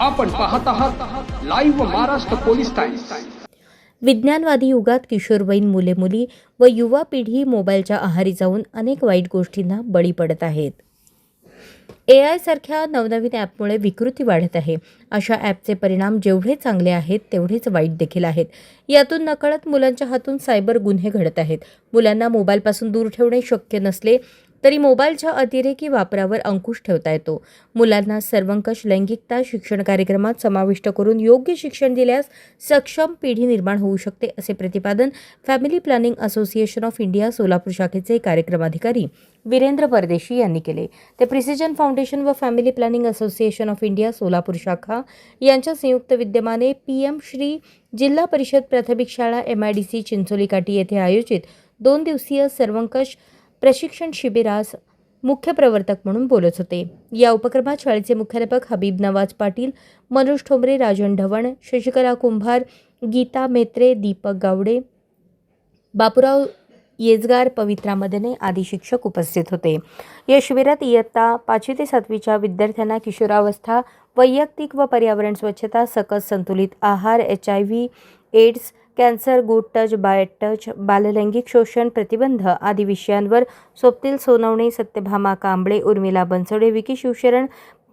आपण पाहत आहात लाईव्ह महाराष्ट्र पोलीस टाइम्स विज्ञानवादी युगात किशोरवयीन मुले मुली व युवा पिढी मोबाईलच्या आहारी जाऊन अनेक वाईट गोष्टींना बळी पडत आहेत. ए आय सारख्या नवनवीन ॲपमुळे विकृती वाढत आहे. अशा ॲपचे परिणाम जेवढे चांगले आहेत तेवढेच वाईट देखील आहेत. यातून नकळत मुलांच्या हातून सायबर गुन्हे घडत आहेत. मुलांना मोबाईलपासून दूर ठेवणे शक्य नसले तरी मोबाईलच्या अतिरेकी वापरावर अंकुश ठेवता येतो. मुलांना सर्वंकष लैंगिकता शिक्षण कार्यक्रमात समाविष्ट करून योग्य शिक्षण दिल्यास सक्षम पिढी निर्माण होऊ शकते असे प्रतिपादन family planning association of India Solapur शाखेचे कार्यक्रमाधिकारी वीरेंद्र परदेशी यांनी केले. ते प्रिसिजन फाउंडेशन व family planning association of India Solapur शाखा यांच्या संयुक्त विद्यमाने पी एम श्री जिल्हा परिषद प्राथमिक शाळा M I D C Chincholi Kathi येथे आयोजित दोन दिवसीय सर्वंकष प्रशिक्षण शिबिरास मुख्य प्रवर्तक म्हणून बोलत होते. या उपक्रमात शाळेचे मुख्याध्यापक हबीब नवाज पाटील मनोज ठोंबरे राजन ढवण शशिकला कुंभार गीता मेत्रे दीपक गावडे बापूराव येजगार पवित्रा मदने आदी शिक्षक उपस्थित होते. या शिबिरात इयत्ता पाचवी ते सातवीच्या विद्यार्थ्यांना किशोरावस्था वैयक्तिक व पर्यावरण स्वच्छता सकस संतुलित आहार H I V AIDS cancer good touch bad touch बाललैंगिक शोषण प्रतिबंध आदी विषयांवर स्वप्तील सोनवणे सत्यभामा कांबळे उर्मिला बनसोडे विकी शिवशरण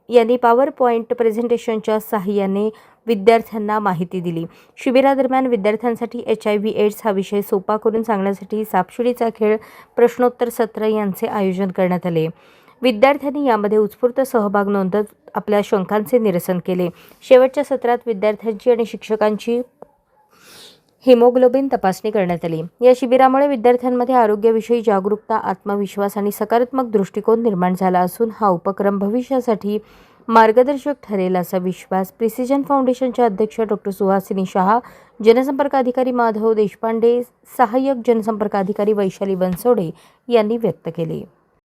यांनी पॉवर पॉईंट प्रेझेंटेशनच्या सहाय्याने विद्यार्थ्यांना माहिती दिली. शिबिरादरम्यान विद्यार्थ्यांसाठी एच आय व्ही एड्स हा विषय सोपा करून सांगण्यासाठी सापशिडीचा खेळ प्रश्नोत्तर सत्र यांचे आयोजन करण्यात आले. विद्यार्थ्यांनी यामध्ये उत्स्फूर्त सहभाग नोंदत आपल्या शंकांचे निरसन केले. शेवटच्या सत्रात विद्यार्थ्यांची आणि शिक्षकांची हिमोग्लोबिन तपासणी करण्यात आली. या शिबिरामुळे विद्यार्थ्यांमध्ये आरोग्याविषयी जागरूकता आत्मविश्वास आणि सकारात्मक दृष्टिकोन निर्माण झाला असून हा उपक्रम भविष्यासाठी मार्गदर्शक ठरेल असा विश्वास प्रिसिजन फाउंडेशनचे अध्यक्ष डॉक्टर सुहासिनी शहा जनसंपर्क अधिकारी माधव देशपांडे सहाय्यक जनसंपर्क अधिकारी वैशाली बनसोडे यांनी व्यक्त केले.